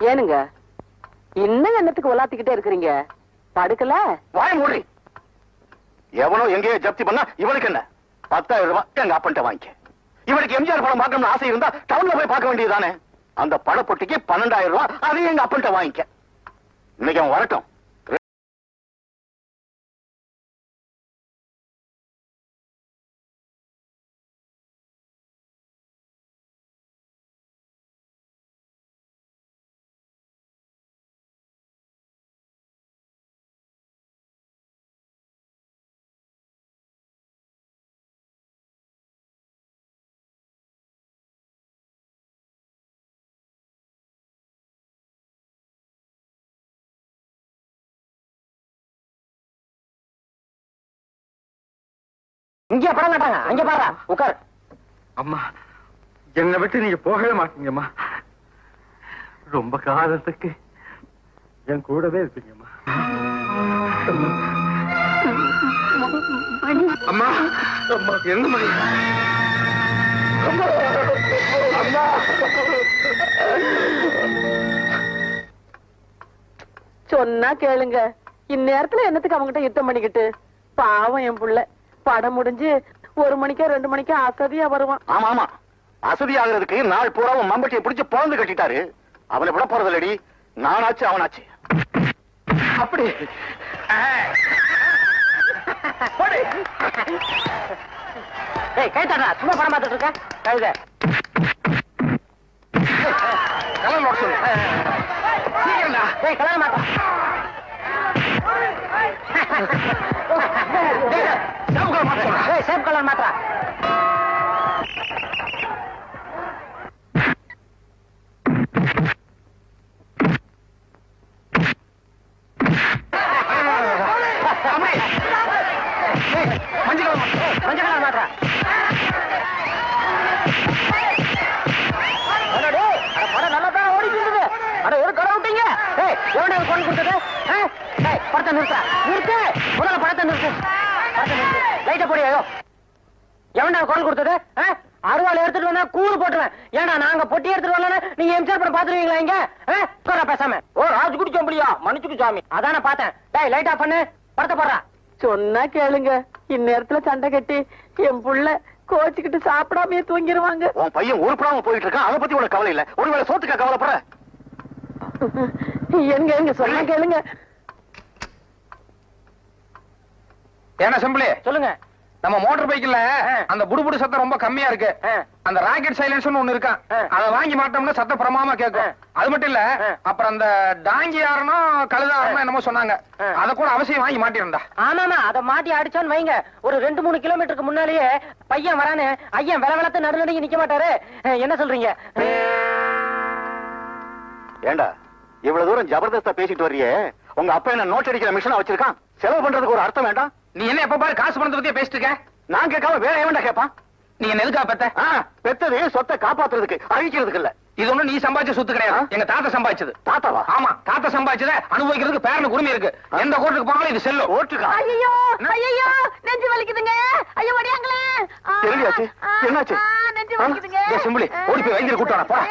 ஏனுங்க? இன்னும் என்னத்துக்கு ஒலாத்திக்கிட்டே இருக்கிறீங்க? படுக்கல? வாய மூடி. எவனோ எங்கேயோ ஜப்தி பண்ணா இவனுக்கு என்ன? பத்தாயிரம் ரூபாய் எங்க அப்பன்ட்ட வாங்கிக்க. இவனுக்கு எம்ஜிஆர் படம் பார்க்கணும்னு ஆசை இருந்தா டவுன்ல போய் பார்க்க வேண்டியதுதானே? அந்த படப்பொட்டிக்கு பன்னெண்டாயிரம் ரூபாய் அதையும் எங்க அப்பன்ட்ட வாங்கிக்க. இன்னைக்கு அவன் வரட்டும். இங்க பட மாட்டாங்க அங்க பாரு. உட்கார். அம்மா என்னை விட்டு நீங்க போகவே மாட்டீங்கம்மா. ரொம்ப காலத்துக்கு என் கூடவே இருப்பீங்கம்மா. அம்மா அம்மா என்ன மணி? அம்மா அம்மா. சொன்னா கேளுங்க. இந்நேரத்துல என்னத்துக்கு அவங்கிட்ட யுத்தம் பண்ணிக்கிட்டு? பாவம் என் புள்ள. படம் முடிஞ்சு ஒரு மணிக்கோ ரெண்டு மணிக்கோ அசதியா வருவான். ஆமா ஆமா. அசதி ஆகுறதுக்கு நாள் பூராவும் மம்பட்டியை பிடிச்சு பிறந்து கட்டிட்டாரு. அவனை விட போறது இல்லடி நானாச்சு அவனாச்சு. அப்படி. ஏய் கைத்தாடா சும்மா படம் பார்த்துட்டு இருக்க? கழுத கலர் நோட் சொல்லு சீக்கிரம்டா. ஏய் லைட்டை போடி ஐயோ. எவன்டா கொண்டு கொடுத்தது? அருவாள் எடுத்துட்டு வந்தா கூறு போட்டுருவேன். ஏன்னா நாங்க பொட்டி எடுத்துட்டு வரலன்னா நீங்க எம்ஜிஆர் படம் பாத்துருவீங்களா இங்க? ஆ? உட்கார்றா பேசாம. ஓ ராஜ்குடி சொம்பளியா? மன்னிச்சுக்கு சாமி. அதான பார்த்தேன். டேய் லைட் ஆஃப் பண்ணு. படத்தை போடுறா. சொன்னா கேளுங்க. இந்நேரத்துல சண்டை கட்டி என் புள்ள கோச்சுக்கிட்டு சாப்பிடாமயே தூங்கிடுவாங்க உன் பையன் உருப்படாம போயிட்டு இருக்கான் அதை பத்தி உனக்கு கவலை இல்ல. ஒருவேளை சோத்துக்கா கவலைப்படுற? எங்க எங்க சொன்னா கேளுங்க. ஏன்னா செம்பிளி? சொல்லுங்க. நம்ம மோட்டார் பைக்ல. அந்த புடுபுடு சத்தம் ரொம்ப கம்மியா இருக்கு. அந்த ராக்கெட் சைலன்ஸ்னு ஒண்ணு இருக்கான் ஆ. அத வாங்கி மாட்டோம்னா சத்தம் பிரமாமா கேட்கும். அது மட்டும் இல்ல. அப்புறம் அந்த டாங்கி யாருனோ கழுதாரனோ என்னமோ சொன்னாங்க. அத கூட அவசியம் வாங்கி மாட்டிருந்தா. ஆமாமா அத மாட்டி அடிச்சான்னு வைங்க. ஒரு ரெண்டு மூணு கிலோமீட்டருக்கு முன்னாலேயே பையன் வரானு ஐயன் வில விளத்து நடுநடுங்கி நிக்க மாட்டாரு. என்ன சொல்றீங்க? ஏண்டா இவ்வளவு தூரம் ஜபர்தஸ்தா பேசிட்டு வர்றியே? உங்க அப்பா என்ன நோட் அடிக்கிற மிஷினா வச்சிருக்கான்? செலவு பண்றதுக்கு ஒரு அர்த்தம் வேண்டாம்? நீ என்ன எப்ப பாரு காசு பணத்தை பத்தியே பேசிட்டு இருக்க? நான் கேட்காம வேற எவன்டா கேட்பான் நீ என்ன எதுக்கா பெத்த? ஆ, பெத்தது சொத்தை காப்பாத்துறதுக்கு அழிக்கிறதுக்கு இல்ல. இது ஒண்ணு நீ சம்பாதிச்ச சொத்து கிடையாது? எங்க தாத்தா சம்பாதிச்சது. தாத்தாவா? ஆமா தாத்தா சம்பாதிச்சத அனுபவிக்கிறதுக்கு பேரனுக்கு உரிமை இருக்கு. எந்த கோர்ட்டுக்கு போனாலும் இது செல்லும். ஓட்டுக்கா ஐயோ ஐயோ நெஞ்சு வலிக்குதுங்க. ஐயோ வடியாங்களே தெரியாச்சு என்னாச்சு? நெஞ்சு? வலிக்குதுங்க. டேய் சிம்புலி, ஓடி போய் வைத்தியரை கூட்டு வாடா, போடா.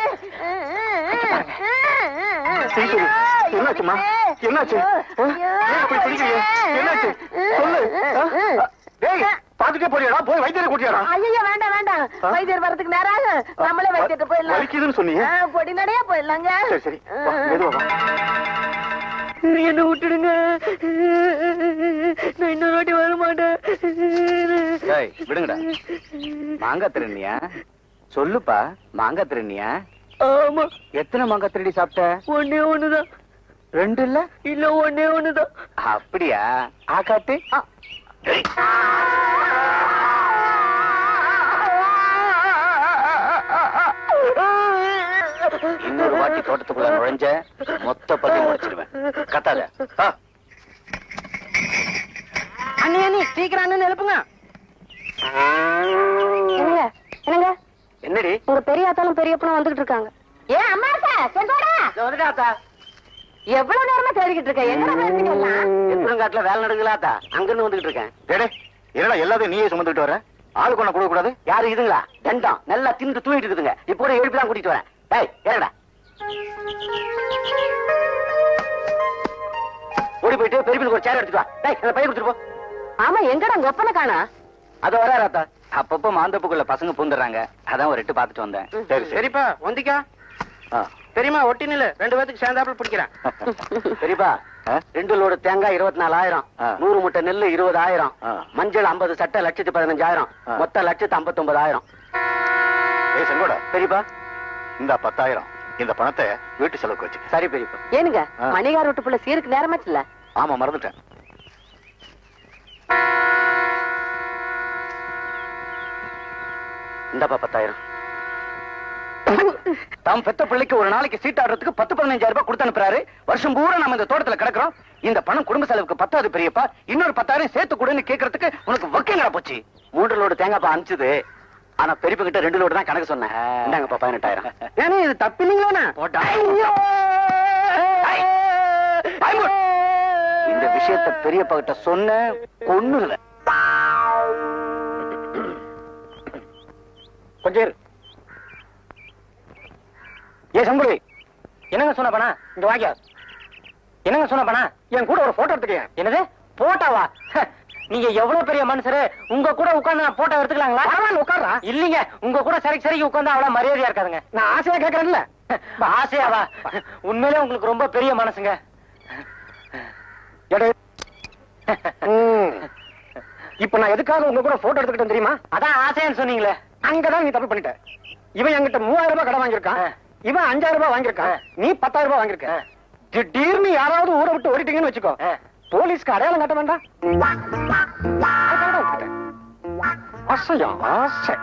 என்னாச்சு? அப்படி பிடிக்கிறீங்க? என்னாச்சு? சொல்லு. ஆ? டேய், பாத்துட்டே போறியாடா? போய் வைத்தியரை கூட்டியாடா? ஐயோ வேண்டாம் வேண்டாம்? வைத்தியர் வரதுக்கு நேரம் ஆகும். நம்மளே வைத்தியர்ட்ட போயிடலாம். வலிக்குதுன்னு சொன்னீங்க? பொடி நடையா போயிடலாங்க. சரி சரி. மெதுவா. என்ன விட்டுடுங்க? நான் இன்னொரு வாட்டி வர மாட்டேன் விடுங்கடா. மாங்காய் திருநியா சொல்லுப்பா மாங்காய் திருநியா ஆமா. எத்தனை மாங்காய் திருடி சாப்பிட்ட? ஒண்ணே ஒண்ணுதான். ரெண்டு இல்ல இல்ல ஒண்ணே ஒண்ணுதான். அப்படியா? ஆகாட்டு இன்னொரு வாட்டி தோட்டத்துக்குள்ள நுழைஞ்ச மொத்த பத்தி முடிச்சிடுவேன். கத்தாத. ஆ. அண்ணி அண்ணி சீக்கிரம் அண்ணன் எழுப்புங்க. என்னங்க? என்னங்க? என்னடி? உங்க பெரிய ஆத்தாலும் பெரியப்பனும் வந்துகிட்டு இருக்காங்க. ஏ அம்மா சார்? சென்றோடா வந்துட்டாத்தா எவ்வளவு நேரமா தேடிக்கிட்டு இருக்க? எங்க எத்தனங்காட்டுல வேலை நடக்குலாத்தா அங்கிருந்து வந்துகிட்டு இருக்கேன். டேடே என்னடா எல்லாத்தையும் நீயே சுமந்துட்டு வர? ஆளுக்கு ஒண்ணு கொடுக்க கூடாது யாரு இதுங்களா? தண்டம் நல்லா தின்று தூங்கிட்டு இருக்குதுங்க. இப்போ கூட எழுப்பி தான் கூட்டிட்டு வரேன். டேய் ஏறடா. ஓடி போயிட்டு பெரியபிளுக்கு ஒரு சேர் எடுத்துட்டு வா. டேய் அந்த பையன் கொடுத்துட்டு போ. ஆமா எங்கடா உங்க ஒப்பனை காணா? அது வராரு அத்தா. அப்பப்போ மாந்தப்புக்குள்ள பசங்க பூந்துடுறாங்க. அதான் ஒரு எட்டு பார்த்துட்டு வந்தேன். சரி சரி. சரிப்பா ஒந்திக்கா ஆ. தெரியுமா ஒட்டி நில்லு ரெண்டு பேத்துக்கு சேர்ந்தாப்புல பிடிக்கிறேன் பெரியப்பா? ரெண்டு லோடு தேங்காய் இருபத்தி நாலாயிரம். நூறு முட்டை நெல்லு இருபதாயிரம். மஞ்சள் ஐம்பது சட்டை லட்சத்து பதினஞ்சாயிரம் ஆ. மொத்தம் லட்சத்து ஐம்பத்தி ஒன்பதாயிரம் ஏய் செங்கோட பெரியப்பா இந்த பத்தாயிரம் இந்த பணத்தை வீட்டு செலவுக்கு வச்சுக்க சரி பெரியப்பா ஏனுங்க. மணிகார் வீட்டு புள்ள சீருக்கு நேரமாச்சுல்ல ஆமா மறந்துட்டேன் இந்தப்பா பத்தாயிரம் தாம் பெத்த பிள்ளைக்கு ஒரு நாளைக்கு சீட் ஆடுறதுக்கு பத்து பதினஞ்சாயிரம் ரூபாய் கொடுத்து அனுப்புறாரு. வருஷம் பூரா நம்ம இந்த தோட்டத்துல கிடக்குறோம். இந்த பணம் குடும்ப செலவுக்கு பத்தாது பெரியப்பா. இன்னொரு பத்தாயிரம் சேர்த்து கொடுன்னு கேக்குறதுக்கு உனக்கு வக்கீங்களா போச்சு. மூன்று லோடு தேங்காய் அனுப்பிச்சது. ஆனா பெரியப்பா கிட்ட ரெண்டு லோடு தான் கணக்கு சொன்னேன். இந்தாங்கப்பா பதினெட்டாயிரம். ஏன்னா இது தப்பு இல்லைங்களா போட்டா! இந்த விஷயத்தை பெரியப்பா கிட்ட சொன்ன கொன்னுல கொஞ்சம். ஏ சம்புரி என்னங்க சொன்ன பணா இங்க வாங்க. என்னங்க சொன்ன பணா என் கூட ஒரு போட்டோ எடுத்துக்கேன் என்னது? போட்டாவா நீங்க எவ்வளவு பெரிய மனுஷரு? உங்க கூட உட்கார்ந்து நான் போட்டோ எடுத்துக்கலாங்களா? பரவாயில்ல உட்கார்றா. இல்லீங்க. உங்க கூட சரி சரிக்கு உட்கார்ந்து அவ்வளவு மரியாதையா இருக்காதுங்க. நான் ஆசையா கேட்கறேன்ல ஆசையாவா? உண்மையிலே உங்களுக்கு ரொம்ப பெரிய மனசுங்க. இப்ப நான் எதுக்காக உங்க கூட போட்டோ எடுத்துக்கிட்டேன் தெரியுமா? அதான் ஆசைன்னு சொன்னீங்களே. அங்கதான் நீ தப்பு பண்ணிட்ட. இவன் என்கிட்ட மூவாயிரம் ரூபாய் கடன் வாங்கியிருக்கான். இவன் அஞ்சாயிரம் ரூபாய் வாங்கியிருக்கான். நீ பத்தாயிரம் ரூபாய் வாங்கியிருக்க. திடீர்னு யாராவது ஊரை விட்டு ஓடிட்டீங்கன்னு வச்சுக்கோ. போலீஸ்க்கு அடையாளம் காட்ட வேண்டாம். ஆசையா ஆசை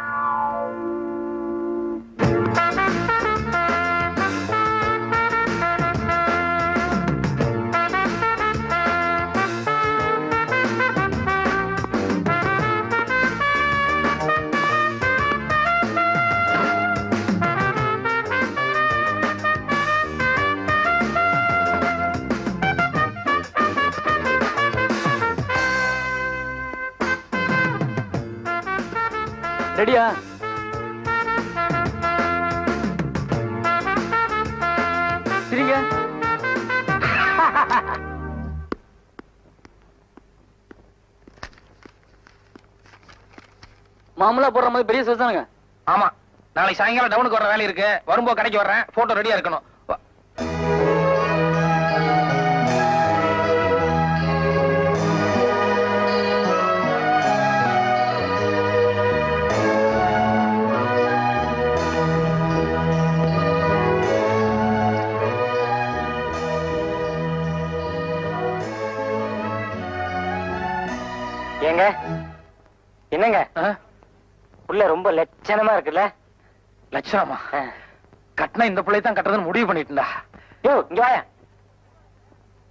ரெடியா? சரிங்க. மாமூலா போடுற மாதிரி பெரிய சுத்தானுங்க ஆமா. நாளைக்கு சாயங்காலம் டவுனுக்கு வர வேலை இருக்கு. வரும்போது கடைக்கு வர்றேன். போட்டோ ரெடியா இருக்கணும். லட்சணமா இருக்குல்ல? லட்சணமா. கட்டினா இந்த பிள்ளை தான் கட்டுறதுன்னு முடிவு பண்ணிட்டுண்டா யோ இங்க வாயா.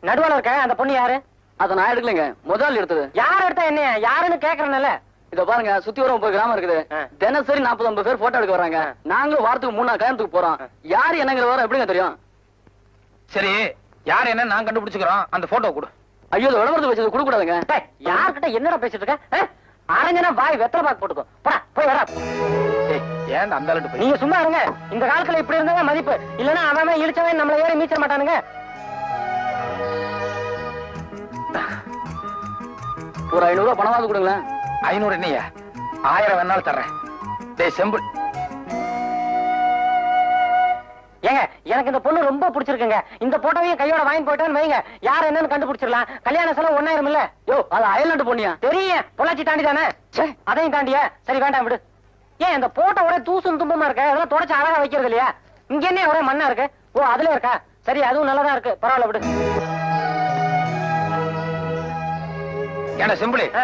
நடுவால இருக்க அந்த பொண்ணு யாரு? அத நான் எடுக்கலைங்க. முதல் எடுத்தது. யார் எடுத்தா என்ன? யாருன்னு கேக்குறேன்ல. இத பாருங்க சுத்தி வர முப்பது கிராமம் இருக்குது. தினசரி நாற்பது ஐம்பது பேர் போட்டோ எடுக்க வராங்க. நாங்களும் வாரத்துக்கு மூணு கல்யாணத்துக்கு போறோம். யாரு என்னங்கிற வர எப்படிங்க தெரியும்? சரி யார் என்ன நான் கண்டுபிடிச்சுக்கிறோம். அந்த போட்டோ கொடு. ஐயோ விளம்பரத்தை வச்சது கொடுக்க கூடாதுங்க டேய், யார்கிட்ட என்னடா பேசிட்டு இருக்க? ஆ? அரஞ்சனா வாய் வெத்தலை பாக்கு போட்டுக்கோ. போடா போய் வரா ஏன்டா அந்த போய்? நீங்க சும்மா இருங்க. இந்த காலத்துல இப்படி இருந்தா மதிப்பு. இல்லன்னா அவன் அவன் இழிச்சவன் நம்மள ஏறி மீச்ச மாட்டானுங்க. ஒரு ஐநூறு ரூபாய் பணமாவது கொடுங்களேன். ஐநூறு என்னையா? ஆயிரம் வேணாலும் தர்றேன். டேய் செம்பு ஏங்க எனக்கு இந்த பொண்ணு ரொம்ப பிடிச்சிருக்குங்க. இந்த போட்டோவையும் கையோட வாங்கி போயிட்டான்னு வைங்க. யார் என்னன்னு கண்டுபிடிச்சிடலாம். கல்யாண செலவு ஒன்னாயிரம் இல்ல. யோ அது அயல்நாட்டு பொண்ணியா? தெரியும். பொள்ளாச்சி தாண்டி தானே அதையும் தாண்டியா? சரி வேண்டாம் விடு. ஏன் இந்த போட்டோ ஒரே தூசும் தும்பமா இருக்க? அதெல்லாம் தொடச்சு அழகா வைக்கிறது இல்லையா? இங்க என்ன ஒரே மண்ணா இருக்கு? ஓ அதுல இருக்கா? சரி அதுவும் நல்லதா இருக்கு. பரவாயில்ல விடு. ஏன்டா செம்புலி? ஆ,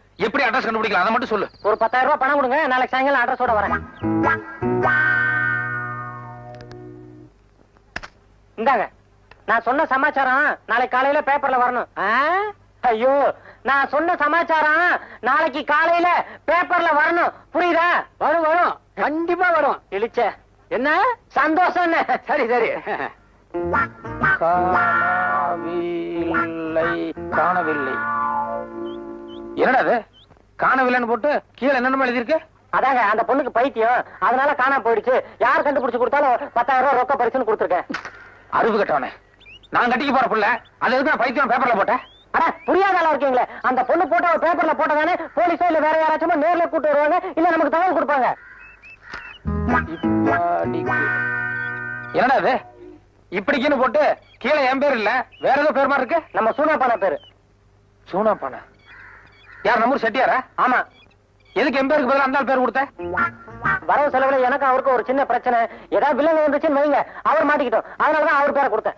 எப்படி அட்ரஸ் கண்டுபிடிக்கலாம்? அதை மட்டும் சொல்லு. ஒரு பத்தாயிரம் ரூபாய் பணம் கொடுங்க நாளைக்கு சாயங்காலம் அட்ரஸோட வரேன். இந்தாங்க நான் சொன்ன சமாச்சாரம் நாளைக்கு காலையில பேப்பர்ல வரணும்? ஐயோ நான் சொன்ன சமாச்சாரம் நாளைக்கு காலையில பேப்பர்ல வரணும். புரியுதா? வரும் வரும். கண்டிப்பா வரும். இழிச்ச. என்ன? சந்தோஷம் சரி சரி. காணவில்லை காணவில்லை. என்னடா அது? காணவில்லைன்னு போட்டு கீழே என்னென்ன எழுதியிருக்கு? அதாங்க அந்த பொண்ணுக்கு பைத்தியம். அதனால காணாம போயிடுச்சு. யார் கண்டுபிடிச்சு கொடுத்தாலும் பத்தாயிரம் ரூபாய் ரொக்க பரிசுன்னு கொடுத்துருக்கேன். அறிவு கட்டவனே. நான் கட்டிக்க போற புள்ள. அது எதுக்கு நான் பைத்தியம் பேப்பர்ல போட்டேன்? அட புரியாத ஆளா இருக்கீங்களே. அந்த பொண்ணு போட்டோ பேப்பர்ல போட்டதானே? போலீஸோ இல்ல வேற யாராச்சும் நேர்ல கூட்டு வருவாங்க இல்ல நமக்கு தகவல் கொடுப்பாங்க. என்னடா இது இப்படிக்குன்னு போட்டு கீழே என் பேர் இல்ல வேற ஏதோ பேர் மாதிரி இருக்கு? நம்ம சூனாப்பான பேரு. சூனா பானா யார் நம்மூர் செட்டியாரா? ஆமா. எதுக்கு என் பேருக்கு பதிலா அந்த பேர் கொடுத்த? வரவு செலவுல எனக்கு அவருக்கு ஒரு சின்ன பிரச்சனை. ஏதாவது வில்லங்க வந்துச்சுன்னு வைங்க. அவர் மாட்டிக்கிட்டோம். அதனாலதான் அவர் பேரை கொடுத்தேன்.